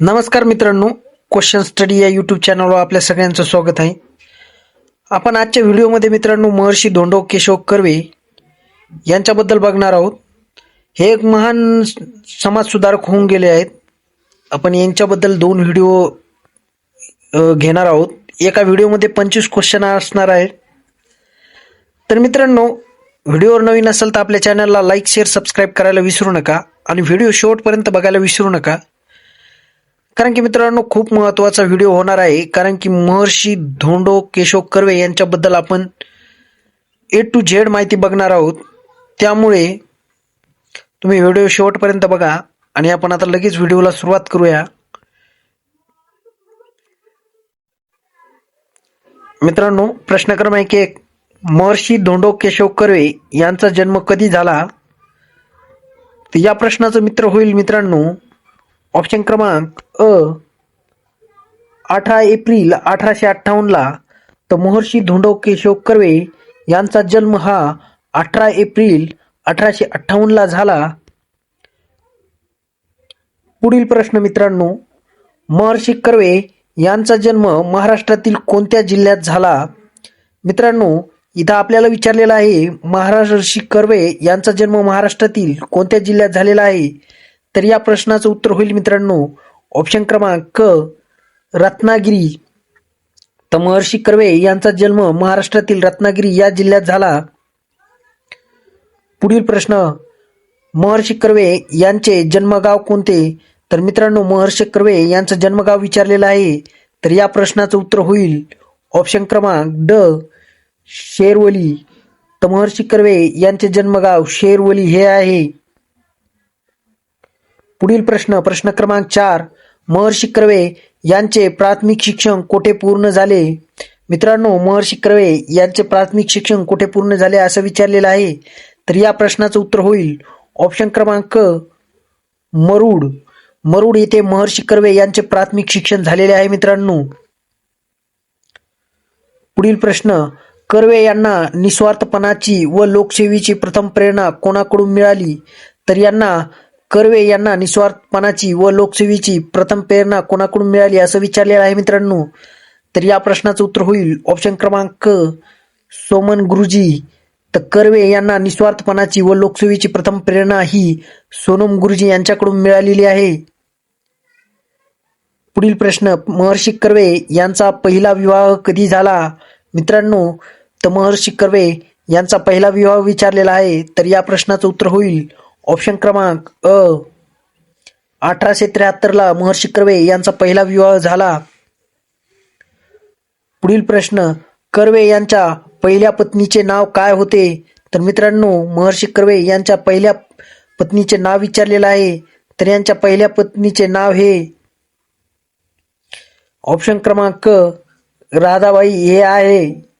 नमस्कार मित्रांनो question study या यूट्यूब चॅनलवर आपल्या सगळ्यांचं स्वागत आहे. आपण आजच्या व्हिडिओमध्ये मित्रांनो महर्षी धोंडो केशव कर्वे यांच्याबद्दल बघणार आहोत. हे एक महान समाजसुधारक होऊन गेले आहेत. आपण यांच्याबद्दल दोन व्हिडिओ घेणार आहोत. एका व्हिडिओमध्ये पंचवीस क्वेश्चन असणार आहे तर मित्रांनो व्हिडिओवर नवीन असेल तर आपल्या चॅनलला लाईक शेअर सबस्क्राईब करायला विसरू नका. आणि व्हिडिओ शेवटपर्यंत बघायला विसरू नका. कारण की मित्रांनो खूप महत्त्वाचा व्हिडिओ होणार आहे. कारण की महर्षी धोंडो केशव कर्वे यांच्याबद्दल आपण ए टू झेड माहिती बघणार आहोत. त्यामुळे तुम्ही व्हिडिओ शेवटपर्यंत बघा आणि आपण आता लगेच व्हिडिओला सुरुवात करूया. मित्रांनो प्रश्न क्रमांक एक. महर्षी धोंडो केशव कर्वे यांचा जन्म कधी झाला? तर या प्रश्नाचं मित्र होईल मित्रांनो ऑप्शन क्रमांक अ अठरा एप्रिल अठराशे अठ्ठावन्नला तर महर्षी धोंडो केशव कर्वे यांचा जन्म हा अठरा एप्रिल अठराशे अठ्ठावन्नला झाला. पुढील प्रश्न मित्रांनो महर्षी कर्वे यांचा जन्म महाराष्ट्रातील कोणत्या जिल्ह्यात झाला? मित्रांनो इथं आपल्याला विचारलेलं आहे महाराष्ट्र कर्वे यांचा जन्म महाराष्ट्रातील कोणत्या जिल्ह्यात झालेला आहे? तर या प्रश्नाचं उत्तर होईल मित्रांनो. ऑप्शन क्रमांक क रत्नागिरी. तर महर्षी कर्वे यांचा जन्म महाराष्ट्रातील रत्नागिरी या जिल्ह्यात झाला. पुढील प्रश्न महर्षी कर्वे यांचे जन्मगाव कोणते? तर मित्रांनो महर्षी कर्वे यांचं जन्मगाव विचारलेलं आहे. तर या प्रश्नाचं उत्तर होईल. ऑप्शन क्रमांक ड शेरवली. तर महर्षी कर्वे यांचे जन्मगाव शेरवली हे आहे. पुढील प्रश्न प्रश्न क्रमांक चार. महर्षी कर्वे यांचे प्राथमिक शिक्षण कोठे पूर्ण झाले? मित्रांनो महर्षी कर्वे यांचे प्राथमिक शिक्षण कोठे पूर्ण झाले असं विचारलेलं आहे. तर या प्रश्नाचं उत्तर होईल. ऑप्शन क्रमांक मरुड. मरुड येथे महर्षी कर्वे यांचे प्राथमिक शिक्षण झालेले आहे मित्रांनो. पुढील प्रश्न कर्वे यांना निस्वार्थपणाची व लोकसेवेची प्रथम प्रेरणा कोणाकडून मिळाली? तर यांना कर्वे यांना निस्वार्थपणाची व लोकसेवेची प्रथम प्रेरणा कोणाकडून मिळाली असं विचारलेलं आहे मित्रांनो. तर या प्रश्नाचं उत्तर होईल. ऑप्शन क्रमांक सोमन गुरुजी. तर कर्वे यांना निस्वार्थपणाची व लोकसेवेची प्रथम प्रेरणा ही सोनम गुरुजी यांच्याकडून मिळालेली आहे. पुढील प्रश्न महर्षी कर्वे यांचा पहिला विवाह कधी झाला? मित्रांनो तर महर्षी कर्वे यांचा पहिला विवाह विचारलेला आहे. तर या प्रश्नाचं उत्तर होईल. ऑप्शन क्रमांक अ. अठराशे त्र्याहत्तरला महर्षी कर्वे यांचा पहिला विवाह झाला. पुढील प्रश्न कर्वे यांच्या पहिल्या पत्नीचे नाव काय होते? तर मित्रांनो महर्षी कर्वे यांच्या पहिल्या पत्नीचे नाव विचारलेलं आहे. तर यांच्या पहिल्या पत्नीचे नाव हे ऑप्शन क्रमांक राधाबाई हे आहे.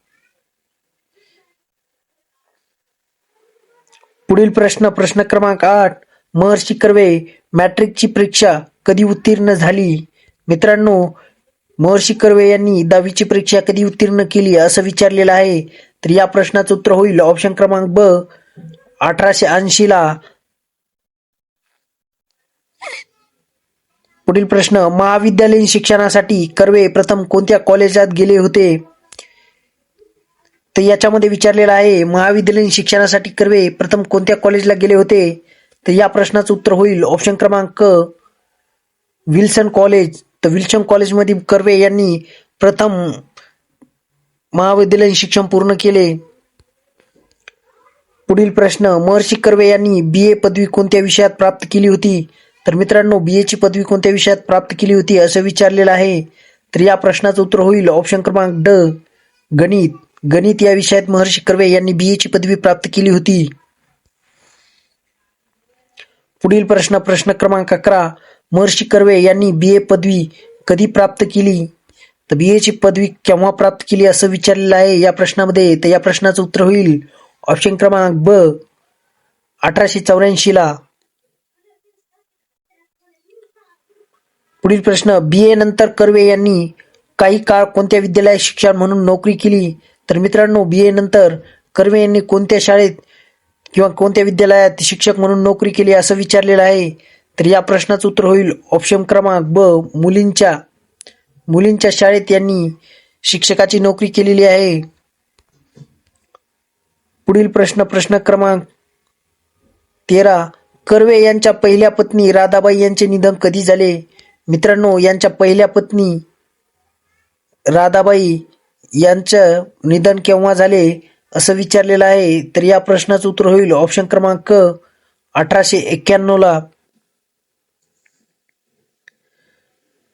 पुढील प्रश्न प्रश्न क्रमांक आठ. महर्षी कर्वे मॅट्रिकची परीक्षा कधी उत्तीर्ण झाली? मित्रांनो महर्षी कर्वे यांनी दहावीची परीक्षा कधी उत्तीर्ण केली असं विचारलेलं आहे. तर या प्रश्नाचं उत्तर होईल. ऑप्शन क्रमांक ब अठराशे ऐंशी ला. पुढील प्रश्न महाविद्यालयीन शिक्षणासाठी कर्वे प्रथम कोणत्या कॉलेजात गेले होते? तर याच्यामध्ये विचारलेलं आहे महाविद्यालयीन शिक्षणासाठी कर्वे प्रथम कोणत्या कॉलेजला गेले होते? तर या प्रश्नाचं उत्तर होईल. ऑप्शन क्रमांक विल्सन कॉलेज. तर विल्सन कॉलेजमध्ये कर्वे यांनी प्रथम महाविद्यालयीन शिक्षण पूर्ण केले. पुढील प्रश्न महर्षी कर्वे यांनी बी ए पदवी कोणत्या विषयात प्राप्त केली होती? तर मित्रांनो बी एची पदवी कोणत्या विषयात प्राप्त केली होती असं विचारलेलं आहे. तर या प्रश्नाचं उत्तर होईल. ऑप्शन क्रमांक ड गणित. गणित या विषयात महर्षी कर्वे यांनी बी एची पदवी प्राप्त केली होती. पुढील प्रश्न प्रश्न क्रमांक अकरा. महर्षी कर्वे यांनी बी ए पदवी कधी प्राप्त केली? तर बी एची पदवी केव्हा प्राप्त केली असं विचारलेलं आहे या प्रश्नामध्ये. तर या प्रश्नाचं उत्तर होईल ऑप्शन क्रमांक ब अठराशे चौऱ्याऐंशी ला. पुढील प्रश्न बी ए नंतर कर्वे यांनी काही काळ कोणत्या विद्यालयात शिक्षण म्हणून नोकरी केली? तर मित्रांनो बी ए नंतर कर्वे यांनी कोणत्या शाळेत किंवा कोणत्या विद्यालयात शिक्षक म्हणून नोकरी केली असं विचारलेलं आहे? तर या प्रश्नाचं उत्तर होईल ऑप्शन क्रमांक ब मुलींच्या मुलींच्या शाळेत यांनी शिक्षकाची नोकरी केलेली आहे. पुढील प्रश्न प्रश्न क्रमांक तेरा. कर्वे यांच्या पहिल्या पत्नी राधाबाई यांचे निधन कधी झाले? मित्रांनो यांच्या पहिल्या पत्नी राधाबाई यांचं निधन केव्हा झाले असं विचारलेलं आहे तर या प्रश्नाचं उत्तर होईल. ऑप्शन क्रमांक अठराशे एक्क्याण्णव ला.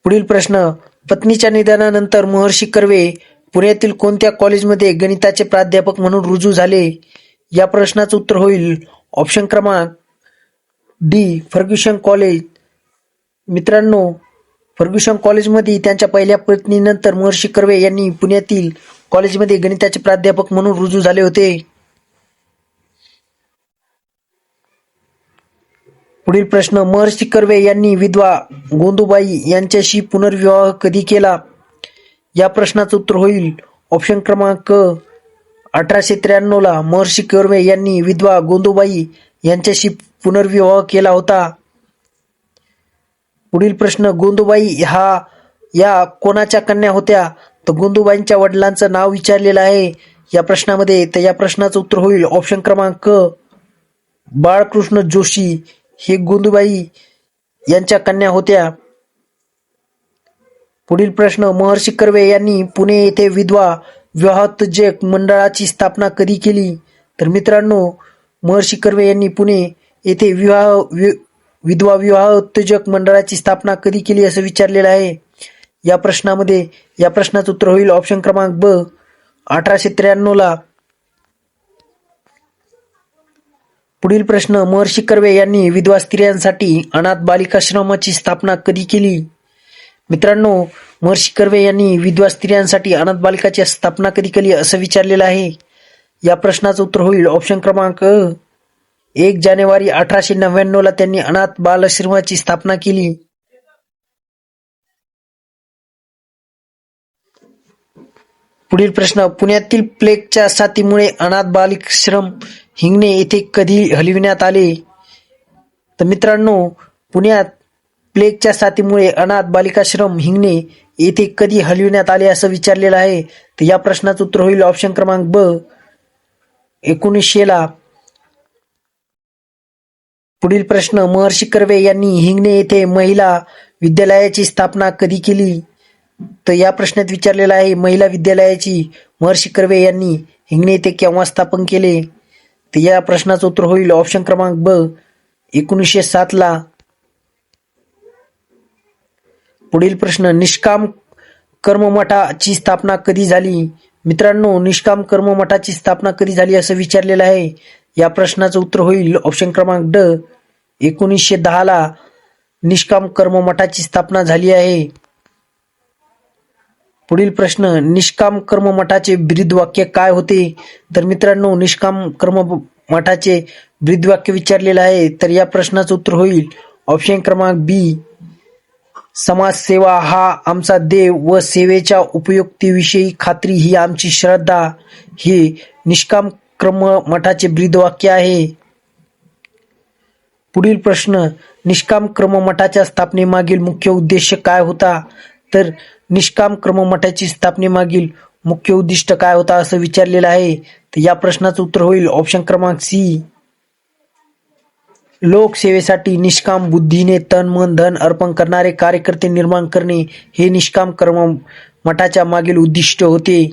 पुढील प्रश्न पत्नीच्या निधनानंतर महर्षी कर्वे पुण्यातील कोणत्या कॉलेजमध्ये गणिताचे प्राध्यापक म्हणून रुजू झाले? या प्रश्नाचं उत्तर होईल. ऑप्शन क्रमांक डी फर्ग्युशन कॉलेज. मित्रांनो फर्ग्युसन कॉलेजमध्ये त्यांच्या पहिल्या पत्नीनंतर महर्षी कर्वे यांनी पुण्यातील कॉलेजमध्ये गणिताचे प्राध्यापक म्हणून रुजू झाले होते. पुढील प्रश्न महर्षी कर्वे यांनी विधवा गोंदूबाई यांच्याशी पुनर्विवाह कधी केला? या प्रश्नाचं उत्तर होईल. ऑप्शन क्रमांक अठराशे त्र्याण्णवला महर्षी कर्वे यांनी विधवा गोंदूबाई यांच्याशी पुनर्विवाह केला होता. पुढील प्रश्न गोंदूबाई हा या कोणाच्या कन्या होत्या? तर गोंदूबाईंच्या वडिलांचं नाव विचारलेलं आहे. या प्रश्नामध्ये तर या प्रश्नाचं उत्तर होईल ऑप्शन क्रमांक बाळकृष्ण जोशी. हे गोंदूबाई यांच्या कन्या होत्या. पुढील प्रश्न महर्षी कर्वे यांनी पुणे येथे विधवा विवाहतजक मंडळाची स्थापना कधी केली? तर मित्रांनो महर्षी कर्वे यांनी पुणे येथे विवाह वि- विधवा विवाह उत्तेजक मंडळाची स्थापना कधी केली असं विचारलेलं आहे? या प्रश्नामध्ये या प्रश्नाचं उत्तर होईल ऑप्शन क्रमांक ब अठराशे त्र्याण्णवला पुढील प्रश्न महर्षी कर्वे यांनी विधवा स्त्रियांसाठी अनाथ बालिकाश्रमाची स्थापना कधी केली? मित्रांनो महर्षी कर्वे यांनी विधवा स्त्रियांसाठी अनाथ बालिकाची स्थापना कधी केली असं विचारलेलं आहे? या प्रश्नाचं उत्तर होईल ऑप्शन क्रमांक एक जानेवारी अठराशे नव्याण्णव ला त्यांनी अनाथ बालश्रमाची स्थापना केली. पुढील प्रश्न पुण्यातील प्लेगच्या साथीमुळे अनाथ बालिकाश्रम हिंगणे येथे कधी हलविण्यात आले? तर मित्रांनो पुण्यात प्लेगच्या साथीमुळे अनाथ बालिकाश्रम हिंगणे येथे कधी हलविण्यात आले असं विचारलेलं आहे? तर या प्रश्नाचं उत्तर होईल ऑप्शन क्रमांक ब. एकोणीसशे ला पुढील प्रश्न महर्षी कर्वे यांनी हिंगणे येथे महिला विद्यालयाची स्थापना कधी केली? तर या प्रश्नात विचारलेला आहे महिला विद्यालयाची महर्षी कर्वे यांनी हिंगणे येथे केव्हा स्थापन केले? तर या प्रश्नाचं उत्तर होईल ऑप्शन क्रमांक ब एकोणीसशे सातला पुढील प्रश्न निष्काम कर्ममठाची स्थापना कधी झाली? मित्रांनो निष्काम कर्ममठाची स्थापना कधी झाली असं विचारलेलं आहे. या प्रश्नाचं उत्तर होईल. ऑप्शन क्रमांक ड एकोणीसशे दहाला निष्काम कर्म मठाची स्थापना झाली आहे. पुढील प्रश्न निष्काम कर्म मठाचे ब्रीदवाक्य काय होते? तर मित्रांनो निष्काम कर्म मठाचे ब्रीदवाक्य विचारलेलं आहे तर या प्रश्नाचं उत्तर होईल. ऑप्शन क्रमांक बी समाजसेवा हा आमचा देव व सेवेच्या उपयुक्तीविषयी खात्री ही आमची श्रद्धा. हे निष्काम क्रम मठाचे ब्रीदवाक्य आहे. पुढील प्रश्न निष्काम क्रम मठाच्या स्थापनेमागील मुख्य उद्देश काय होता? तर निष्काम क्रम मठाची स्थापनेमागील मुख्य उद्दिष्ट काय होता असं विचारलेलं आहे. तर या प्रश्नाचं उत्तर होईल ऑप्शन क्रमांक सी. लोकसेवेसाठी निष्काम बुद्धीने तन मन धन अर्पण करणारे कार्यकर्ते निर्माण करणे हे निष्काम कर्म मठाच्या मागील उद्दिष्ट होते.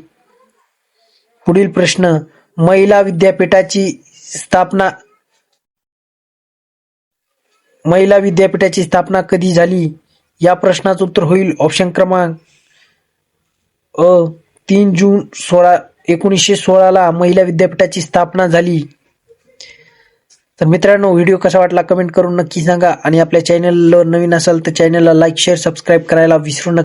पुढील प्रश्न महिला विद्यापीठाची स्थापना महिला विद्यापीठाची स्थापना कधी झाली? या प्रश्नाचं उत्तर होईल ऑप्शन क्रमांक अ तीन जून सोळा एकोणीसशे सोळाला महिला विद्यापीठाची स्थापना झाली. तर मित्रांनो व्हिडिओ कसा वाटला कमेंट करून नक्की सांगा आणि आपल्या चॅनलवर नवीन असाल तर चॅनलला लाईक शेअर सबस्क्राईब करायला विसरू नका.